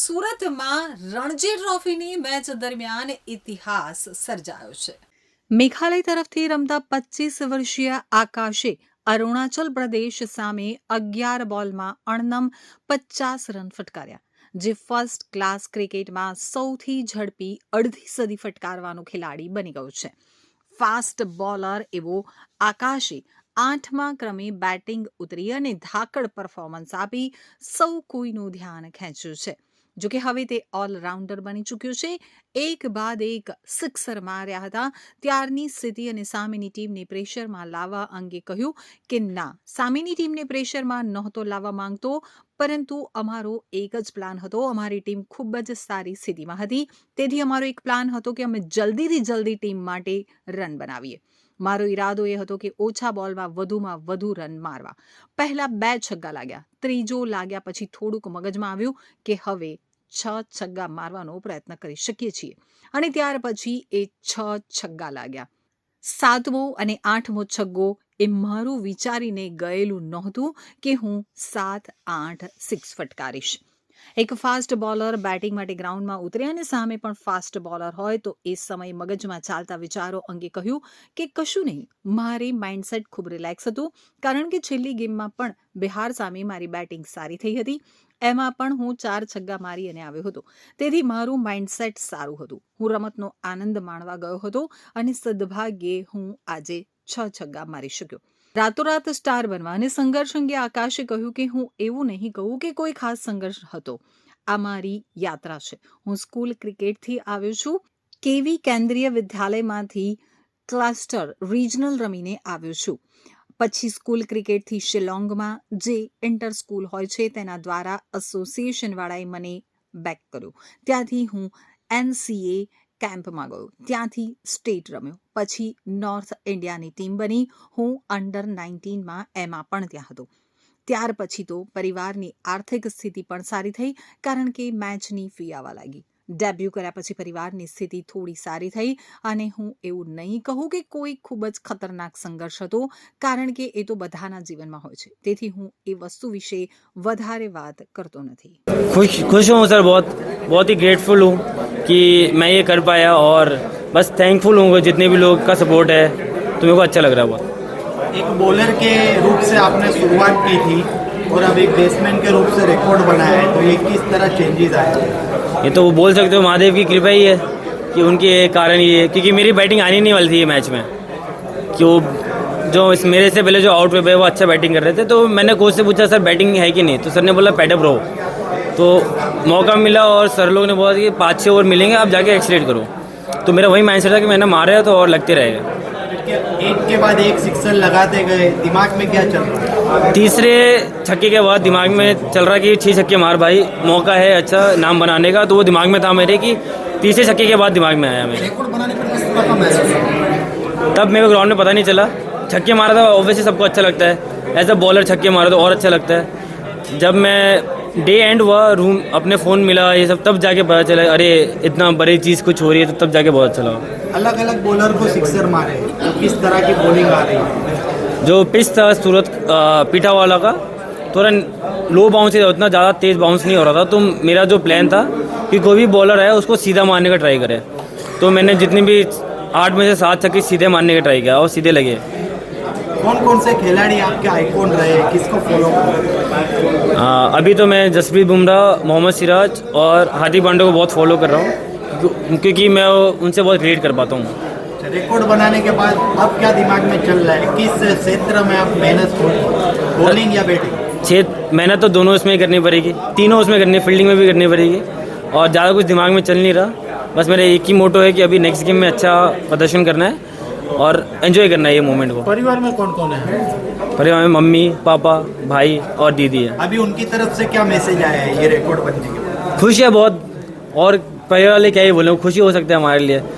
સુરતમાં રણજી ટ્રોફીની મેચ દરમિયાન ઇતિહાસ સર્જાયો છે મેઘાલય તરફથી રમતા પચીસ વર્ષીય આકાશે અરુણાચલ પ્રદેશ સામે અગિયાર બોલમાં અણનમ પચાસ રન ફટકાર્યા જે ફર્સ્ટ ક્લાસ ક્રિકેટમાં સૌથી ઝડપી અડધી સદી ફટકારવાનો ખેલાડી બની ગયો છે ફાસ્ટ બોલર એવો આકાશે આઠમા ક્રમે બેટિંગ ઉતરી અને ધાકડ પરફોર્મન્સ આપી સૌ કોઈનું ધ્યાન ખેંચ્યું છે જોકે હવે તે オール રાઉન્ડર બની चुक્યો છે એક બાદ એક સિક્સર માર્યા હતા ત્યારની સીધી અને સામીની ટીમ ਨੇ પ્રેશર માં લાવવા અંગે કહ્યું કે ના સામીની ટીમે પ્રેશર માં નહોતો લાવવા માંગતો પરંતુ અમારો એક જ પ્લાન હતો અમારી ટીમ ખૂબ જ સારી સીધીમાં હતી તેથી અમારો એક પ્લાન હતો કે અમે જલ્દીથી જલ્દી ટીમ માટે રન બનાવીએ મારો ઈરાદો એ હતો કે ઓછા બોલવા વધુમાં વધુ રન મારવા પહેલા બે છક્કા લાગ્યા ત્રીજો લાગ્યા પછી થોડુક મગજમાં આવ્યું કે હવે છ છગ્ગા મારવાનો પ્રયત્ન કરી શકીએ છીએ અને ત્યાર પછી એ છ છગ્ગા લાગ્યા સાતમો અને આઠમો છગ્ગો એ મારું વિચારીને ગયેલું નહોતું કે હું સાત આઠ સિક્સ ફટકારીશ એક ફાસ્ટ બોલર બેટિંગ માટે ગ્રાઉન્ડમાં ઉતરે અને સામે પણ ફાસ્ટ બોલર હોય તો એ સમયે મગજમાં ચાલતા વિચારો અંગે કહ્યું કે કશું નહીં મારી માઇન્ડસેટ ખૂબ રિલેક્સ હતું કારણ કે છેલ્લી ગેમમાં પણ બિહાર સામે મારી બેટિંગ સારી થઈ હતી એમાં પણ હું ચાર છગ્ગા મારી અને આવ્યો હતો તેથી મારું માઇન્ડસેટ સારું હતું હું રમતનો આનંદ માણવા ગયો હતો અને સદભાગ્યે હું આજે છ છગ્ગા મારી શક્યો રાતોરાત સ્ટાર બનવા અને સંઘર્ષ અંગે આકાશે કહ્યું કે હું એવું નહીં કહું કે કોઈ ખાસ સંઘર્ષ હતો આ મારી યાત્રા છે હું સ્કૂલ ક્રિકેટથી આવ્યો છું કેવી કેન્દ્રીય વિદ્યાલયમાંથી ક્લાસ્ટર રિજનલ રમીને આવ્યો છું પછી સ્કૂલ ક્રિકેટથી શિલોંગમાં જે ઇન્ટર સ્કૂલ હોય છે તેના દ્વારા એસોસિએશનવાળાએ મને બેક કર્યું ત્યાંથી હું એનસીએ કેમ્પમાં ગયો ત્યાંથી સ્ટેટ રમ્યો પછી નોર્થ ઇન્ડિયાની ટીમ બની હું અંડર નાઇન્ટીનમાં એમાં પણ ત્યાં હતો ત્યાર પછી તો પરિવારની આર્થિક સ્થિતિ પણ સારી થઈ કારણ કે મેચની ફી આવવા લાગી ડેબ્યુ કર્યા પછી પરિવારની સ્થિતિ થોડી સારી થઈ અને હું એવું નહીં કહું કે કોઈ ખૂબ જ ખતરનાક સંઘર્ષ હતો કારણ કે એ તો બધાના જીવનમાં હોય છે તેથી હું એ વસ્તુ વિશે વધારે વાત કરતો નથી ખુશ ખુશ હું સર બહુ બહુ ગ્રેટફુલ હું कि मैं ये कर पाया और बस थैंकफुल हूँ जितने भी लोग का सपोर्ट है तो मेरे को अच्छा लग रहा है बहुत एक बॉलर के रूप से आपने शुरुआत की थी और अब एक बेसमैन के रूप से रिकॉर्ड बनाया है तो ये किस तरह चेंजेस आए ये तो वो बोल सकते हो महादेव की कृपा ही है कि उनके कारण ये है क्योंकि मेरी बैटिंग आनी नहीं वाली थी ये मैच में कि वो जो इस मेरे से पहले जो आउट हुए वो अच्छा बैटिंग कर रहे थे तो मैंने कोच से पूछा सर बैटिंग है कि नहीं तो सर ने बोला पैटअप रहो तो मौका मिला और सर लोग ने बोला कि पाँच छः ओवर मिलेंगे आप जाके एक्सलेट करो तो मेरा वही माइंड था कि मैंने मारा है तो और लगते रहेगा एक के बाद एक सिक्सर लगाते गए दिमाग में क्या चल रहा है तीसरे छक्के के बाद दिमाग में चल रहा कि छः छक्के मार भाई मौका है अच्छा नाम बनाने का तो वो दिमाग में था मेरे कि तीसरे छक्के के बाद दिमाग में आया मेरे तब मेरे को ग्राउंड में पता नहीं चला छक्के मारा था ऑब्वियसली सबको अच्छा लगता है एज अ बॉलर छक्के मारा तो और अच्छा लगता है जब मैं डे एंड हुआ रूम अपने फ़ोन मिला ये सब तब जाके पता चला अरे इतना बड़ी चीज़ कुछ हो रही है तो तब जाके पता चला अलग अलग बॉलर को सिक्सर मारे तो किस तरह की बॉलिंग आ रही है जो पिच था सूरत पीठा वाला का थोड़ा लो बाउंस ही था उतना ज़्यादा तेज़ बाउंस नहीं हो रहा था तो मेरा जो प्लान था कि कोई भी बॉलर है उसको सीधा मारने का ट्राई करे तो मैंने जितनी भी आठ में से सात छक्के सीधे मारने का ट्राई किया और सीधे लगे कौन कौन से खिलाड़ी आपके आइकॉन रहे किसको फॉलो कर अभी तो मैं जसप्रीत बुमराह मोहम्मद सिराज और हार्दिक पांडे को बहुत फॉलो कर रहा हूँ क्योंकि मैं उनसे बहुत रिलेट कर पाता हूँ रिकॉर्ड अच्छा, बनाने के बाद अब क्या दिमाग में चल रहा है किस क्षेत्र में आप मेहनत बॉलिंग या बैटिंग क्षेत्र मेहनत तो दोनों उसमें करनी पड़ेगी तीनों उसमें करनी फील्डिंग में भी करनी पड़ेगी और ज़्यादा कुछ दिमाग में चल नहीं रहा बस मेरा एक ही मोटो है कि अभी नेक्स्ट गेम में अच्छा प्रदर्शन करना है और एंजॉय करना है ये मोमेंट को परिवार में कौन कौन है परिवार में मम्मी पापा भाई और दीदी है अभी उनकी तरफ से क्या मैसेज आया है ये रिकॉर्ड बनने के खुश है बहुत और परिवार वाले क्या ही बोले खुशी हो सकते हैं हमारे लिए